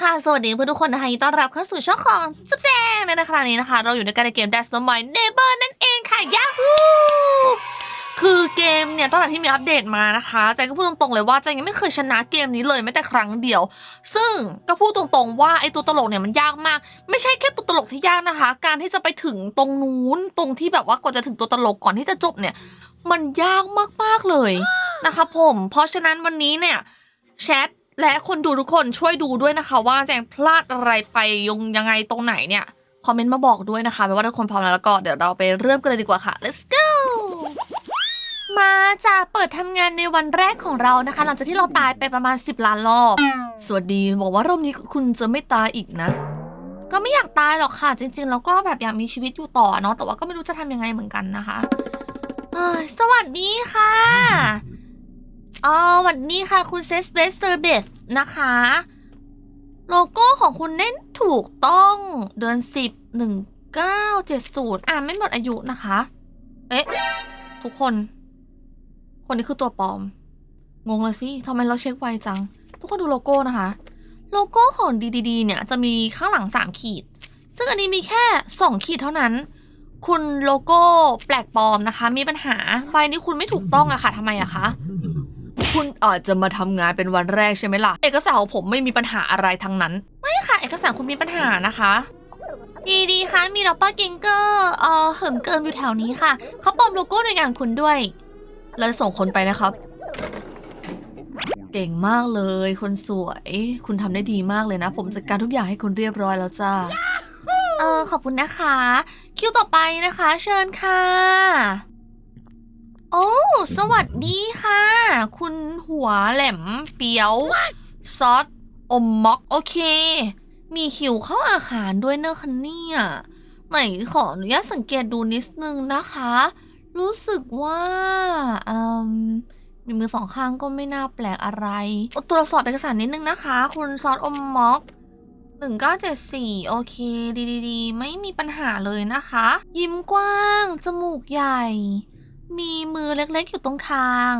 ค่ะ สวัสดีเพื่อนทุกคนนะคะยินต้อนรับเข้าสู่ช่องของจุ๊บแจงในขณะนี้นะคะ เราอยู่ในการในเกม That's the My Neighbor นั่นเองค่ะยาฮูคือเกมเนี่ยตั้งแต่ที่มีอัปเดตมานะคะ แจงก็พูดตรงๆเลยว่าแจงยังไม่เคยชนะเกมนี้เลยแม้แต่ครั้งเดียว ซึ่งก็พูดตรงๆว่าไอตัวตลกเนี่ยมันยากมาก ไม่ใช่แค่ตัวตลกที่ยากนะคะ การที่จะไปถึงตรงนู้นตรงที่แบบว่ากว่าจะถึงตัวตลกก่อนที่จะจบเนี่ย มันยากมากๆเลยนะคะ ผม เพราะฉะนั้นวันนี้เนี่ยแชท และคนดูทุกคนช่วยดูด้วยนะคะ ว่าแจงพลาดอะไรไปยงยังไงตรงไหนเนี่ยคอมเมนต์มาบอกด้วยนะคะแปลว่าทุกคนพร้อมแล้วแล้วก็เดี๋ยวเราไปเริ่มกันเลยดีกว่าค่ะ let's go มาจะเปิดทำงานในวันแรกของเรานะคะ หลังจากที่เราตายไปประมาณ 10 ล้านรอบ สวัสดีบอกว่ารอบนี้คุณจะไม่ตายอีกนะ ก็ไม่อยากตายหรอกค่ะ จริง ๆ แล้วก็แบบอยากมีชีวิตอยู่ต่อเนาะแต่ว่าก็ไม่รู้จะทำยังไงเหมือนกันนะคะเอ้ยสวัสดีค่ะ ออสวัสดีค่ะคุณเซสเบสเซอร์เบสนะคะ โลโก้ของคุณเน้นถูกต้องเดือนสิบหนึ่งเก้าเจ็ดศูนย์อ่าไม่หมดอายุนะคะ เอ๊ะ ทุกคน คนนี้คือตัวปลอม งงละสิทำไมเราเช็คไวจัง ทุกคนดูโลโก้นะคะ โลโก้ของ DDD เนี่ยจะมีข้างหลัง3ขีด ซึ่งอันนี้มีแค่2ขีดเท่านั้น คุณโลโก้แปลกปลอมนะคะ มีปัญหาใบนี้คุณไม่ถูกต้องอะค่ะทำไมอะคะ คุณอาจจะมาทำงานเป็นวันแรกใช่ไหมล่ะ เอกสารของผมไม่มีปัญหาอะไรทั้งนั้น ไม่ค่ะ เอกสารคุณมีปัญหานะคะ ดีดีๆคะมีดอปเปอร์กิงเกอร์เอ่อเหิมเกิมอยู่แถวนี้ค่ะเขาปลอมโลโก้ในงานคุณด้วยเลยส่งคนไปนะครับ เก่งมากเลย คนสวย คุณทำได้ดีมากเลยนะ ผมจัดการทุกอย่างให้คุณเรียบร้อยแล้วจ้าเออขอบคุณนะคะ คิวต่อไปนะคะ เชิญค่ะโอ้ สวัสดีค่ะ คุณหัวแหลมเปียว ซอสอมม็อกโอเค มีคิวเข้าอาหารด้วยเนอะคะเนี่ยไหนขออนุญาตสังเกตดูนิดนึงนะคะ รู้สึกว่าอืมมีมือสองข้างก็ไม่น่าแปลกอะไร ตรวจสอบเอกสารนิดนึงนะคะ คุณซอสอมม็อกหนึ่งเก้าเจ็ดสี่โอเค ดีดีดีไม่มีปัญหาเลยนะคะ ยิ้มกว้าง จมูกใหญ่ มีมือเล็กๆอยู่ตรงคาง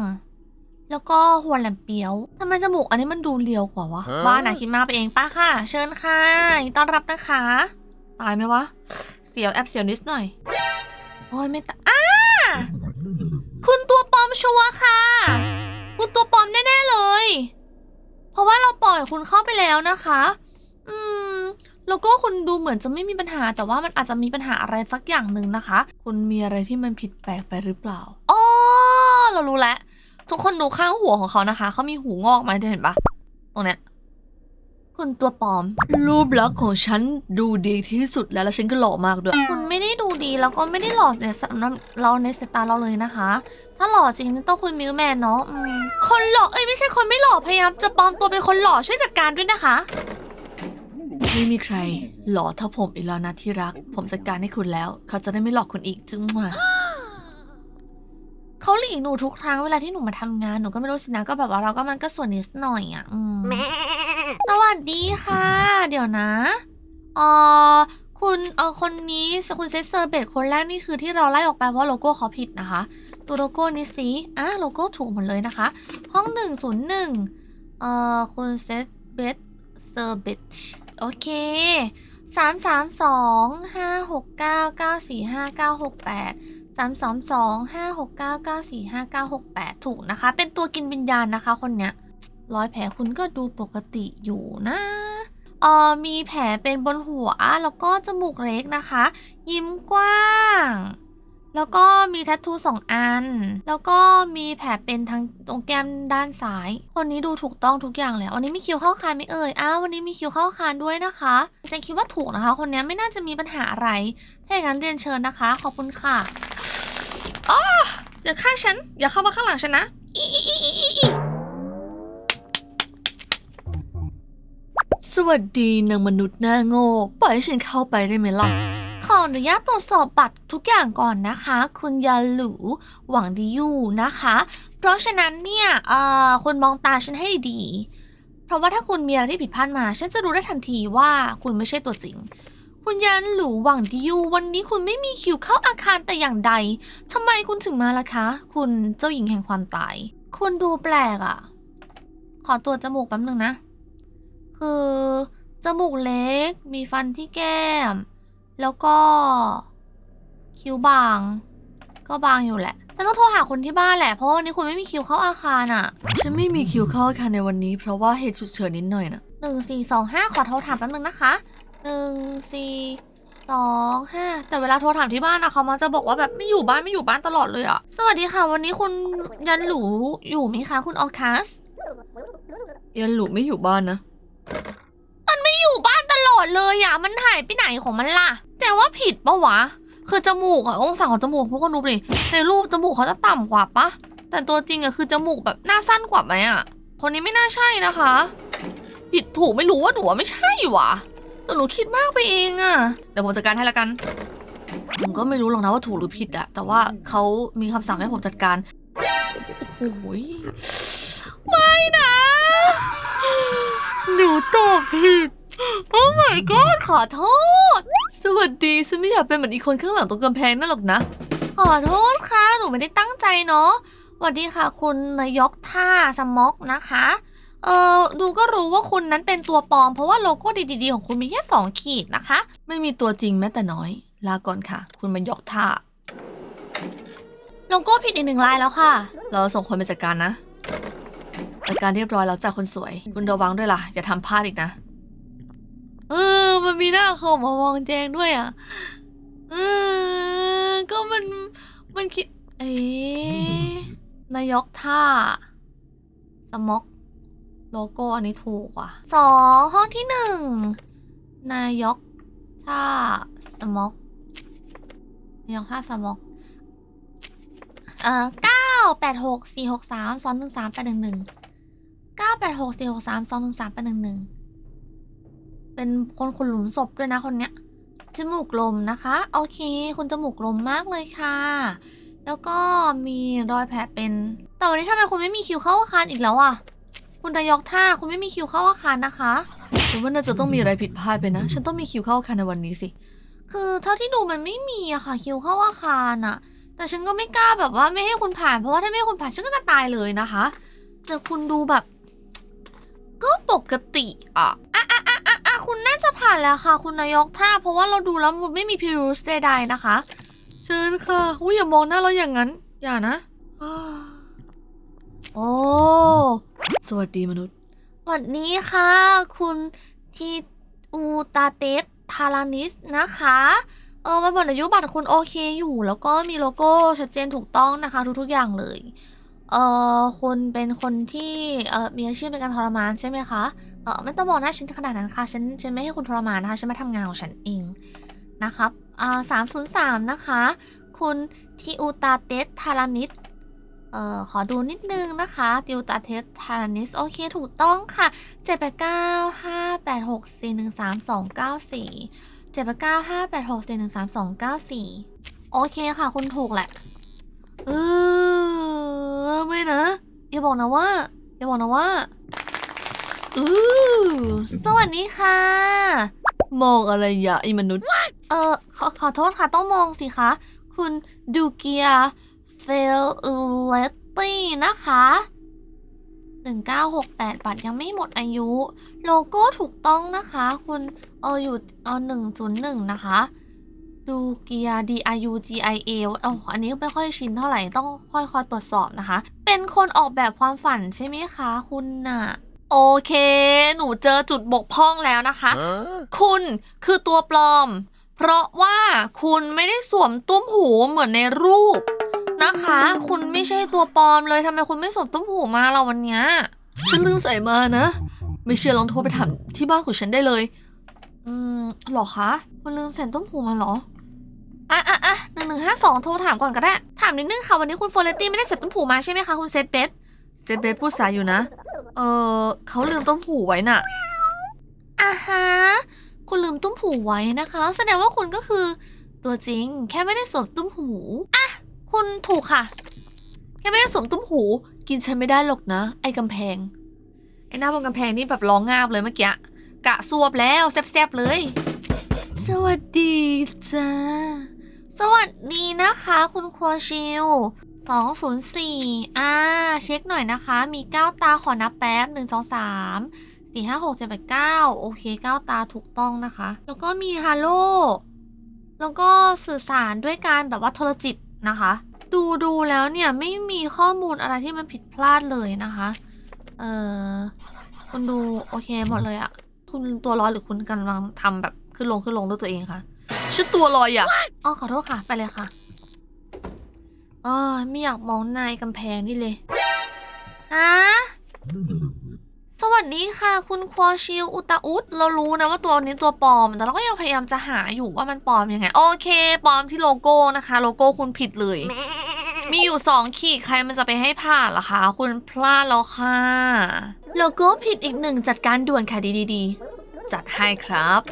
แล้วก็หัวแหลมเปียวทำไมจมูกอันนี้มันดูเรียวกว่าวะฮะว่านะคิดมากไปเองป้าค่ะ เชิญค่ะยินดีต้อนรับนะคะ ตายไหมวะ เสียวแอบเสียวนิดหน่อย โอ้ยไม่ตายอ้าคุณตัวปลอมชัวร์ค่ะ คุณตัวปลอมแน่ๆเลย เพราะว่าเราปล่อยคุณเข้าไปแล้วนะคะ อืมโลโก้คุณดูเหมือนจะไม่มีปัญหา แต่ว่ามันอาจจะมีปัญหาอะไรสักอย่างหนึ่งนะคะ คุณมีอะไรที่มันผิดแปลกไปหรือเปล่าอ๋อเรารู้แล้ว ทุกคนดูข้างหัวของเขานะคะ เขามีหูงอกมาเห็นปะตรงเนี้ยคุณตัวปลอม รูปลักษณ์ของฉันดูดีที่สุดแล้วแล้วฉันก็หล่อมากด้วย คุณไม่ได้ดูดีแล้วก็ไม่ได้หล่อในสำหรับเราในสายตาเราเลยนะคะ ถ้าหล่อจริงต้องคุณมิวแมนเนาะอืมคนหล่อเอ้ยไม่ใช่คนไม่หล่อพยายามจะปลอมตัวเป็นคนหล่อช่วยจัดการด้วยนะคะ ไม่มีใครหล่อเท่าผมอีกแล้วนะที่รัก ผมจัดการให้คุณแล้ว เขาจะได้ไม่หลอกคุณอีกจึงมาเขาหลีกหนูทุกครั้งเวลาที่หนูมาทำงานหนูก็ไม่รู้สินะก็แบบว่าเราก็มันก็ส่วนนิดหน่อยอะอืมสวัสดีค่ะ เดี๋ยวนะเออคุณเออคนนี้คุณเซสเซอร์เบตคนแรกนี่คือที่เราไล่ออกไปเพราะโลโก้เขาผิดนะคะดูโลโก้นี้สิอะโลโก้ถูกหมดเลยนะคะ ห้องหนึ่งศูนย์หนึ่งเอ่อคุณเซสเบตเซอร์เบต โอเคสามสามสองห้าหกเก้าเก้าสี่ห้าเก้าหกแปดสามสองสองห้าหกเก้าเก้าสี่ห้าเก้าหกแปดถูกนะคะ เป็นตัวกินวิญญาณนะคะคนเนี้ยรอยแผลคุณก็ดูปกติอยู่นะเออมีแผลเป็นบนหัวแล้วก็จมูกเล็กนะคะ ยิ้มกว้าง แล้วก็มีแทททูสองอัน แล้วก็มีแผลเป็นทางตรงแก้มด้านซ้าย คนนี้ดูถูกต้องทุกอย่างแล้ววันนี้มีคิวเข้าคานไม่เอ่ย อ้าววันนี้มีคิวเข้าคานด้วยนะคะเจนคิดว่าถูกนะคะ คนนี้ไม่น่าจะมีปัญหาอะไร ถ้าอย่างนั้นเรียนเชิญนะคะ ขอบคุณค่ะอ๋ออย่าข้างฉัน อย่าเข้ามาข้างหลังฉันนะอีอีอีอีอีอีสวัสดีนางมนุษย์หน้าโง่ปล่อยให้ฉันเข้าไปได้ไหมล่ะ ออนุญาตตรวจสอบบัตรทุกอย่างก่อนนะคะ คุณยาหลูหวังดีอยู่นะคะ เพราะฉะนั้นเนี่ยเอ่อคุณมองตาฉันให้ดีๆเพราะว่าถ้าคุณมีอะไรที่ผิดพลาดมา ฉันจะรู้ได้ทันทีว่าคุณไม่ใช่ตัวจริง คุณยันหลูหวังดีอยู่วันนี้คุณไม่มีคิวเข้าอาคารแต่อย่างใดทำไมคุณถึงมาล่ะคะ คุณเจ้าหญิงแห่งความตาย คุณดูแปลกอะ่ะ ขอตรวจจมูกแป๊บนึงนะ คือจมูกเล็ก มีฟันที่แก้ม แล้วก็ คิ้วบาง ก็บางอยู่แหละ ฉันต้องโทรหาคนที่บ้านแหละ เพราะว่าวันนี้คุณไม่มีคิวเข้าอาคารอะฉันไม่มีคิวเข้าอาคารในวันนี้เพราะว่าเหตุฉุกเฉินนิดหน่อยนะหนึ่งสี่สองห้าขอโทรถามแป๊บนึงนะคะหนึ่งสี่สองห้าแต่เวลาโทรถามที่บ้านอะเขามักจะบอกว่าแบบไม่อยู่บ้านไม่อยู่บ้านตลอดเลยอะสวัสดีค่ะ วันนี้คุณยันหลูอยู่ไหมคะ คุณออคัสยันหลูไม่อยู่บ้านนะ ดเลยอะมันหายไปไหนของมันล่ะ แต่ว่าผิดปะวะ คือจมูกอะองศาของจมูกพวกคนดูดิในรูปจมูกเขาจะต่ำกว่าปะแต่ตัวจริงอะคือจมูกแบบหน้าสั้นกว่าไหมอะคนนี้ไม่น่าใช่นะคะ ผิดถูกไม่รู้ว่าหนูว่าไม่ใช่วะแต่หนูคิดมากไปเองอะเดี๋ยวผมจัดการให้ละกัน ผมก็ไม่รู้หรอกนะว่าถูกหรือผิดอะแต่ว่าเขามีคำสั่งให้ผมจัดการ โอ้โหยไม่นะ หนูตอบผิด โอ้ my god ขอโทษ สวัสดีฉันไม่อยากเป็นเหมือนอีกคนข้างหลังตรงกำแพงนั่นหรอกนะ ขอโทษค่ะ หนูไม่ได้ตั้งใจเนาะสวัสดีค่ะ คุณนายกท่าสม็อกนะคะ เออดูก็รู้ว่าคุณนั้นเป็นตัวปลอม เพราะว่าโลโก้ดีๆ ของคุณมีแค่สองขีดนะคะ ไม่มีตัวจริงแม้แต่น้อย ลาก่อนค่ะ คุณมายกท่า โลโก้ผิดอีกหนึ่งลายแล้วค่ะ เราส่งคนไปจัดการนะจัดการเรียบร้อยแล้วจ้าคนสวย คุณระวังด้วยล่ะ อย่าทำพลาดอีกนะ เออ มันมีหน้าเขามามองแจงด้วยอะ เออ ก็มันมันคิด เอ๊ะนายกท่า สม็อก โลโก้อันนี้ถูกว่ะสองห้องที่หนึ่ง นายกท่า สม็อกนายกท่าสม็อก เอ่อเก้าแปดหกสี่หกสามสองหนึ่งสามแปดหนึ่งหนึ่งเก้าแปดหกสี่หกสามสองหนึ่งสามแปดหนึ่งหนึ่ง เป็นคนขุดหลุมศพด้วยนะคนเนี้ย จมูกลมนะคะ โอเค คุณจมูกลมมากเลยค่ะ แล้วก็มีรอยแผลเป็น แต่วันนี้ทำไมคุณไม่มีคิวเข้าอาคารอีกแล้วอะ คุณนายกท่าคุณไม่มีคิวเข้าอาคารนะคะ ฉันว่าน่าจะต้องมีอะไรผิดพลาดไปนะ ฉันต้องมีคิวเข้าอาคารในวันนี้สิ คือเท่าที่ดูมันไม่มีอะค่ะ คิวเข้าอาคารอะแต่ฉันก็ไม่กล้าแบบว่าไม่ให้คุณผ่าน เพราะว่าถ้าไม่ให้คุณผ่านฉันก็จะตายเลยนะคะ แต่คุณดูแบบ ก็ปกติอะอะอะอะอะอะคุณน่าจะผ่านแล้วค่ะ คุณนายกท่า เพราะว่าเราดูแล้วมันไม่มีพิรุสใดๆนะคะ เชิญค่ะอุ้ยอย่ามองหน้าเราอย่างนั้น อย่านะอ้าโอ้สวัสดีมนุษย์วันนี้ค่ะ คุณทีอูตาเตสทารานิสนะคะเออวันหมดอายุบัตรคุณโอเคอยู่ แล้วก็มีโลโก้ชัดเจนถูกต้องนะคะ ทุกๆอย่างเลย เออคุณเป็นคนที่เออมีอาชีพในการทรมานใช่ไหมคะเออไม่ต้องบอกนะฉันขนาดนั้นค่ะฉันฉันไม่ให้คุณทรมานนะคะฉันมาทำงานของฉันเองนะครับอ่าสามศูนย์สามนะคะ คุณทิอูตาเตสทารานิสเอ่อขอดูนิดนึงนะคะติวตาเทสทารานิสโอเคถูกต้องค่ะ 7 8 9 5 8 6 4 1 3 2 9 4 7 8 9 5 8 6 4 1 3 2 9 4 โอเคค่ะ คุณถูกแหละ เออไม่นะอย่าบอกนะว่าอย่าบอกนะว่าอือสวัสดีค่ะ มองอะไรอย่าไอ้มนุษย์ เออขอขอโทษค่ะ ต้องมองสิคะ คุณดูเกียเฟลเลตตี้นะคะ1968บัตรยังไม่หมดอายุ โลโก้ถูกต้องนะคะ คุณเอออยู่เออ101 นะคะ ดูเกีย D I U G I A อ๋ออันนี้ไม่ค่อยชินเท่าไหร่ ต้องค่อยๆตรวจสอบนะคะ เป็นคนออกแบบความฝันใช่ไหมคะ คุณน่ะ โอเค หนูเจอจุดบกพร่องแล้วนะคะ คุณคือตัวปลอม เพราะว่าคุณไม่ได้สวมตุ้มหูเหมือนในรูปนะคะ คุณไม่ใช่ตัวปลอมเลยทำไมคุณไม่สวมตุ้มหูมาเราวันเนี้ยฉันลืมใส่มานะ ไม่เชื่อลองโทรไปถามที่บ้านของฉันได้เลย อืมเหรอคะ คุณลืมใส่ตุ้มหูมาเหรอ อะอะอะหนึ่งหนึ่งห้าสองโทรถามก่อนก็ได้ ถามนิดนึงค่ะ วันนี้คุณโฟเลตี้ไม่ได้ใส่ตุ้มหูมาใช่ไหมคะคุณเซตเบสเซตเบสพูดสายอยู่นะ เออเขาลืมต้มหูไว้น่ะอะฮะ คุณลืมตุ้มหูไว้นะคะ แสดงว่าคุณก็คือตัวจริง แค่ไม่ได้สวมตุ้มหูอะคุณถูกค่ะ แค่ไม่ได้สวมตุ้มหู กินฉันไม่ได้หรอกนะ ไอ้กำแพง ไอ้หน้าบนกำแพงนี่แบบร้องงาบเลยเมื่อกี้ กะซวบแล้วแซบๆเลย สวัสดีจ้า สวัสดีนะคะ คุณครัวชิล204 อ่า เช็คหน่อยนะคะ มี 9 ตาขอนับแป๊บ 1 2 3สี่ห้าหกเจ็ดแปดเก้าโอเคเก้าตาถูกต้องนะคะ แล้วก็มีฮาโลแล้วก็สื่อสารด้วยการแบบว่าโทรจิตนะคะ ดูดูแล้วเนี่ย ไม่มีข้อมูลอะไรที่มันผิดพลาดเลยนะคะ เออคุณดู โอเคหมดเลยอะคุณตัวร้อนหรือคุณกำลังทำแบบขึ้นลงขึ้นลงด้วยตัวเองคะ ชุดตัวลอยอะอ๋อขอโทษค่ะ ไปเลยค่ะ เออไม่อยากมองนายกำแพงนี่เลยฮะสวัสดีค่ะ คุณควอชิลอุตาอุตเรารู้นะว่าตัวนี้ตัวปลอม แต่เราก็ยังพยายามจะหาอยู่ว่ามันปลอมยังไง โอเคปลอมที่โลโก้นะคะ โลโก้คุณผิดเลย มีอยู่สองขีดใครมันจะไปให้ผ่านล่ะคะ คุณพลาดแล้วค่ะ โลโก้ผิดอีกหนึ่งจัดการด่วนค่ะดีๆจัดให้ครับ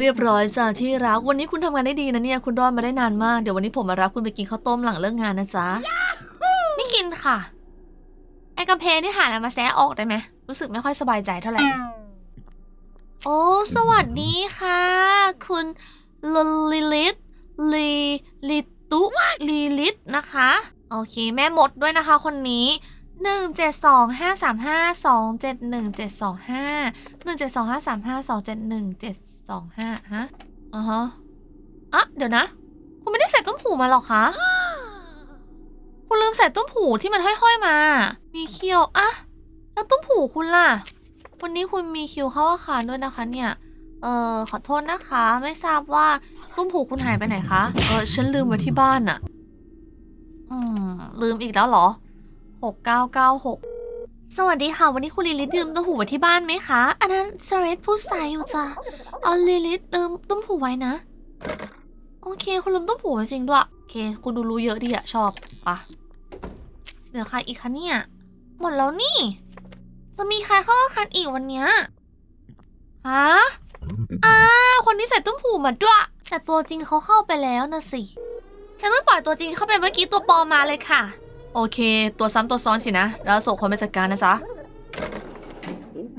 เรียบร้อยจ้ะที่รัก วันนี้คุณทำงานได้ดีนะเนี่ย คุณรอดมาได้นานมาก เดี๋ยววันนี้ผมมารับคุณไปกินข้าวต้มหลังเลิกงานนะจ๊ะ ไม่กินค่ะ ไอ้กำแพงที่หาแล้วมาแซะออกได้ไหม รู้สึกไม่ค่อยสบายใจเท่าไหร่ โอ้ สวัสดีค่ะ คุณลิลิตลีลิตุลีลิตนะคะ โอเค แม่มดด้วยนะคะ คนนี้หนึ่งเจ็ดสองห้าสามห้าสองเจ็ดหนึ่งเจ็ดสองห้าหนึ่งเจ็ดสองห้าสามห้าสองเจ็ดหนึ่งเจ็ด สองห้าฮะอ่าฮะอะเดี๋ยวนะ คุณไม่ได้ใส่ต้มหูมาหรอคะคุณลืมใส่ต้มหูที่มันห้อยๆมา มีเคียวอะแล้วต้มหูคุณล่ะ วันนี้คุณมีคิวเข้าอาคารด้วยนะคะ เนี่ย เออขอโทษนะคะ ไม่ทราบว่าต้มหูคุณหายไปไหนคะ เออฉันลืมไว้ที่บ้านอะอืม ลืมอีกแล้วเหรอหกเก้าเก้าหก สวัสดีค่ะ วันนี้คุณลิลิตลืมต้มหูไว้ที่บ้านไหมคะ อันนั้นเซเรตพูดสายอยู่จ้ะเอาลิลิตลืมต้มหูไว้นะ โอเค คุณลืมต้มหูไว้จริงด้วย โอเค คุณดูรู้เยอะดีอะชอบปะเหลือใครอีกคะเนี่ย หมดแล้วนี่ จะมีใครเข้าอาคารอีกวันเนี้ยฮะอ้าคนนี้ใส่ต้มหูมาด้วย แต่ตัวจริงเขาเข้าไปแล้วนะสิ ฉันเพิ่งปล่อยตัวจริงเข้าไปเมื่อกี้ตัวปลอมมาเลยค่ะ โอเค ตัวซ้ำตัวซ้อนสินะ แล้วส่งคนไปจัดการนะจ๊ะ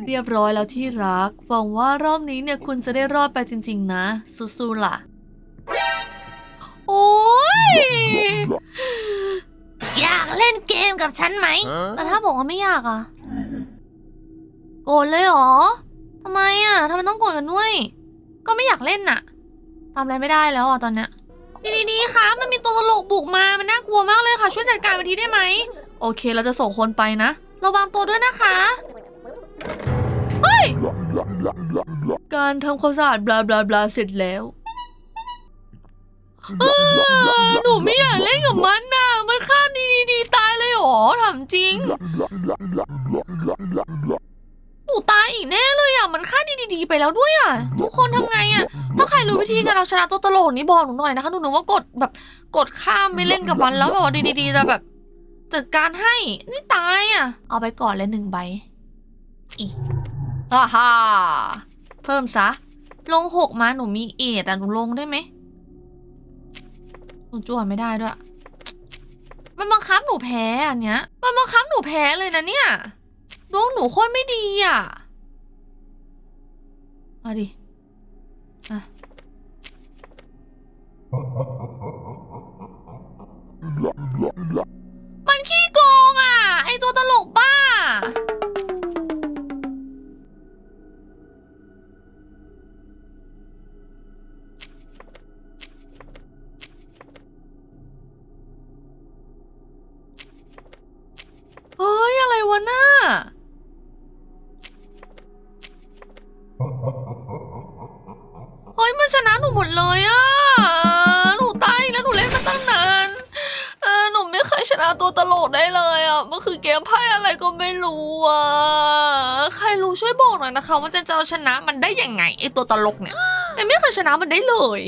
เรียบร้อยแล้วที่รัก หวังว่ารอบนี้เนี่ยคุณจะได้รอดไปจริง ๆ นะ สู้ๆล่ะ โอ้ย อยากเล่นเกมกับฉันไหม แต่ถ้าบอกว่าไม่อยากอะโกรธเลยเหรอ ทำไมอะทำไมต้องโกรธกันด้วย ก็ไม่อยากเล่นน่ะทำอะไรไม่ได้แล้วอะตอนเนี้ย ดีๆคะมันมีตัวตลกบุกมา มันน่ากลัวมากเลยค่ะ ช่วยจัดการมันทีได้ไหม โอเค เราจะส่งคนไปนะ ระวังตัวด้วยนะคะ เฮ้ย การทำความสะอาดบลาบลาบลาเสร็จแล้วหนูไม่อยากเล่นกับมันนะมันฆ่าดีดีตายเลยหรอถามจริงูตายอีกแน่เลยอะ มันค่าดีๆไปแล้วด้วยอะ ทุกคนทำไงอะ ถ้าใครรู้วิธีการเอาชนะตัวตลกนี้บอกหนูหน่อยนะคะ หนูหนึกว่ากดแบบกดข้ามไม่เล่นกับมันแล้วแบบว่าดีๆจะแบบจัดการให้ นี่ตายอะ เอาไปก่อนเลยหนึ่งใบ อีฮ่าฮ่าเพิ่มซะ ลงหกมาหนูมีเอทแต่หนูลงได้ไหมหนูจวดไม่ได้ด้วย มันบังคับหนูแพ้อันเนี้ย มันบังคับหนูแพ้เลยนะเนี่ย ดวงหนูโคตรไม่ดีอะมาดิอะมันขี้โกงอะ ไอตัวตลกบ้า เฮ้ย อะไรวะน่า ตัวตลกได้เลยอะ มันคือเกมไพ่อะไรก็ไม่รู้อะ ใครรู้ช่วยบอกหน่อยนะคะ ว่าเจนจะเอาชนะมันได้ยังไงไอตัวตลกเนี่ยแต่ไม่เคยชนะมันได้เลย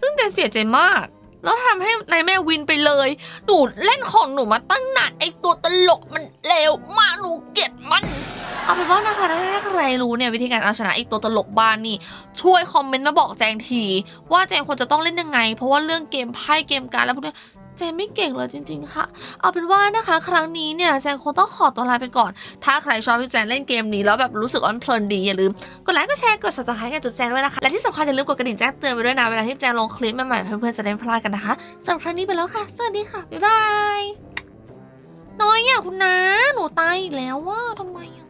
ซึ่งแต่เสียใจมาก แล้วทำให้นายแม่วินไปเลย หนูเล่นของหนูมาตั้งนานไอตัวตลกมันเลวมากหนูเกลียดมันเอาเป็นว่านะคะถ้าใครรู้เนี่ยวิธีการเอาชนะไอีตัวตลกบ้านนี่ ช่วยคอมเมนต์มาบอกแจงที ว่าแจงควรจะต้องเล่นยังไง เพราะว่าเรื่องเกมไพ่เกมการดแล้วพวกนี้ แจงไม่เก่งเลยจริง ๆ ค่ะ เอาเป็นว่านะคะ ครั้งนี้เนี่ยแจงคงต้องขอตัวลาไปก่อน ถ้าใครชอบที่แจงเล่นเกมนี้แล้วแบบรู้สึกว่ามันเพลินดีอย่าลืมกดไลค์กดแชร์กด subscribe กับจุ๊บแจงด้วยนะคะ และที่สำคัญอย่าลืมกดกระดิ่งแจ้งเตือนไปด้วยนะเวลาที่แจงลงคลิปใหม่ๆเพื่อนๆจะได้ไม่พลาดกันนะคะสำหรับครั้งนี้ไปแล้วค่ะ สวัสดีค่ะบ๊ายบายน้อยอะคุณนะหนูตายอีกแล้วว่าทำไมอะ